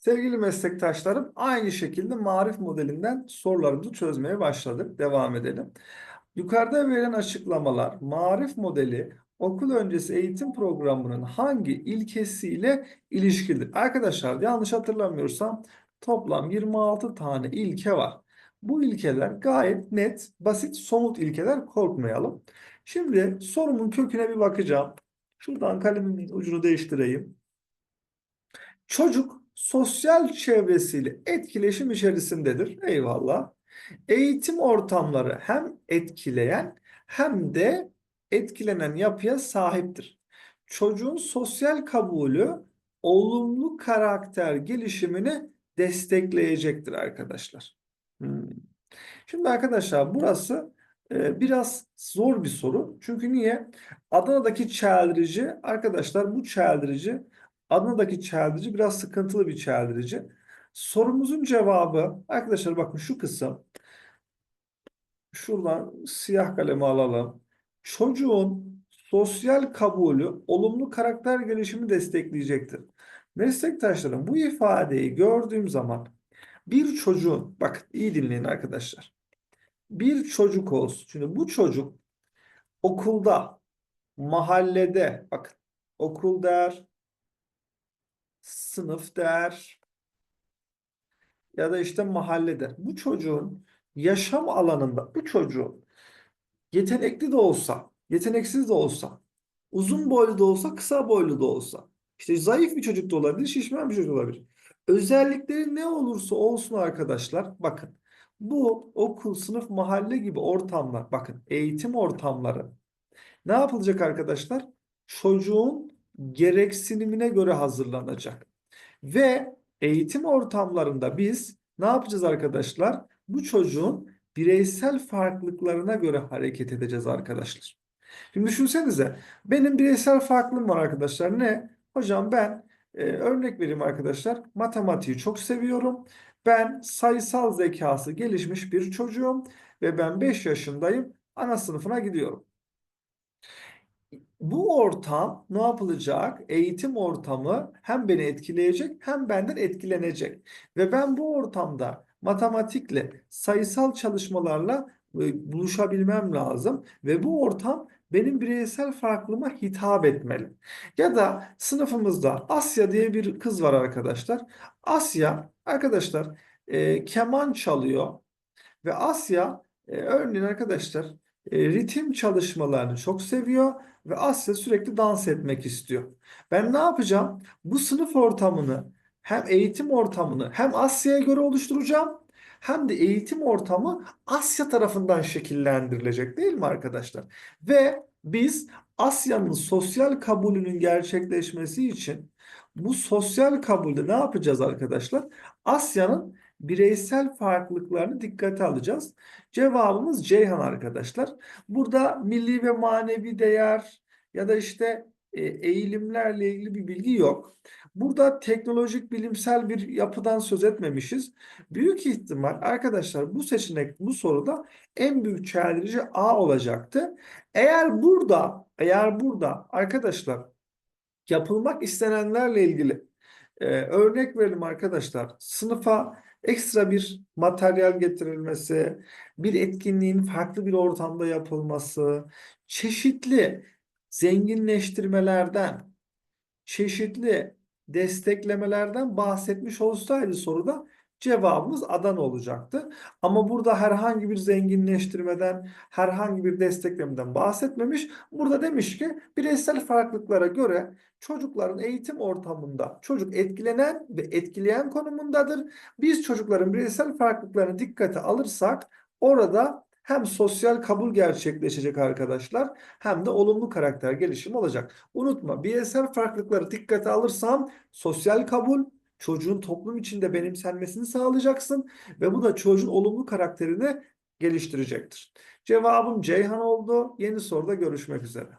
Sevgili meslektaşlarım, aynı şekilde marif modelinden sorularımızı çözmeye başladık. Devam edelim. Yukarıda verilen açıklamalar, marif modeli okul öncesi eğitim programının hangi ilkesiyle ilişkilidir? Arkadaşlar yanlış hatırlamıyorsam toplam 26 tane ilke var. Bu ilkeler gayet net, basit, somut ilkeler korkmayalım. Şimdi sorumun köküne bir bakacağım. Şuradan kalemimin ucunu değiştireyim. Çocuk sosyal çevresiyle etkileşim içerisindedir. Eyvallah. Eğitim ortamları hem etkileyen hem de etkilenen yapıya sahiptir. Çocuğun sosyal kabulü olumlu karakter gelişimini destekleyecektir arkadaşlar. Hmm. Şimdi arkadaşlar burası e, biraz zor bir soru. Çünkü niye? Adana'daki çeldirici arkadaşlar bu çeldirici Adana'daki çeldirici biraz sıkıntılı bir çeldirici. Sorumuzun cevabı arkadaşlar bakın şu kısım. Şuradan siyah kalemi alalım. Çocuğun sosyal kabulü olumlu karakter gelişimi destekleyecektir. Meslektaşlarım bu ifadeyi gördüğüm zaman bir çocuğun bakın iyi dinleyin arkadaşlar. Bir çocuk olsun. Şimdi bu çocuk okulda, mahallede bakın okul der, sınıf der ya da işte mahalle der. Bu çocuğun yaşam alanında bu çocuğun yetenekli de olsa, yeteneksiz de olsa, uzun boylu da olsa, kısa boylu da olsa, işte zayıf bir çocuk da olabilir, şişman bir çocuk olabilir. Özellikleri ne olursa olsun arkadaşlar, bakın bu okul, sınıf, mahalle gibi ortamlar, bakın eğitim ortamları ne yapılacak arkadaşlar? Çocuğun gereksinimine göre hazırlanacak. Ve eğitim ortamlarında biz ne yapacağız arkadaşlar? Bu çocuğun bireysel farklılıklarına göre hareket edeceğiz arkadaşlar. Şimdi düşünsenize benim bireysel farklılığım var arkadaşlar. Ne? Hocam ben e, örnek vereyim arkadaşlar. Matematiği çok seviyorum. Ben sayısal zekası gelişmiş bir çocuğum ve ben 5 yaşındayım. Ana sınıfına gidiyorum. Bu ortam ne yapılacak? Eğitim ortamı hem beni etkileyecek hem benden etkilenecek. Ve ben bu ortamda matematikle, sayısal çalışmalarla e, buluşabilmem lazım. Ve bu ortam benim bireysel farklılığıma hitap etmeli. Ya da sınıfımızda Asya diye bir kız var arkadaşlar. Asya arkadaşlar e, keman çalıyor. Ve Asya e, örneğin arkadaşlar e, ritim çalışmalarını çok seviyor ve Asya sürekli dans etmek istiyor. Ben ne yapacağım? Bu sınıf ortamını hem eğitim ortamını hem Asya'ya göre oluşturacağım hem de eğitim ortamı Asya tarafından şekillendirilecek değil mi arkadaşlar? Ve biz Asya'nın sosyal kabulünün gerçekleşmesi için bu sosyal kabulde ne yapacağız arkadaşlar? Asya'nın bireysel farklılıklarını dikkate alacağız. Cevabımız Ceyhan arkadaşlar. Burada milli ve manevi değer ya da işte e, eğilimlerle ilgili bir bilgi yok. Burada teknolojik bilimsel bir yapıdan söz etmemişiz. Büyük ihtimal arkadaşlar bu seçenek bu soruda en büyük çeldirici A olacaktı. Eğer burada eğer burada arkadaşlar yapılmak istenenlerle ilgili e, örnek verelim arkadaşlar. Sınıfa ekstra bir materyal getirilmesi, bir etkinliğin farklı bir ortamda yapılması, çeşitli zenginleştirmelerden, çeşitli desteklemelerden bahsetmiş olsaydı soruda cevabımız Adana olacaktı. Ama burada herhangi bir zenginleştirmeden, herhangi bir desteklemeden bahsetmemiş. Burada demiş ki bireysel farklılıklara göre çocukların eğitim ortamında çocuk etkilenen ve etkileyen konumundadır. Biz çocukların bireysel farklılıklarını dikkate alırsak orada hem sosyal kabul gerçekleşecek arkadaşlar hem de olumlu karakter gelişimi olacak. Unutma bireysel farklılıkları dikkate alırsam sosyal kabul, çocuğun toplum içinde benimsenmesini sağlayacaksın ve bu da çocuğun olumlu karakterini geliştirecektir. Cevabım Ceyhan oldu. Yeni soruda görüşmek üzere.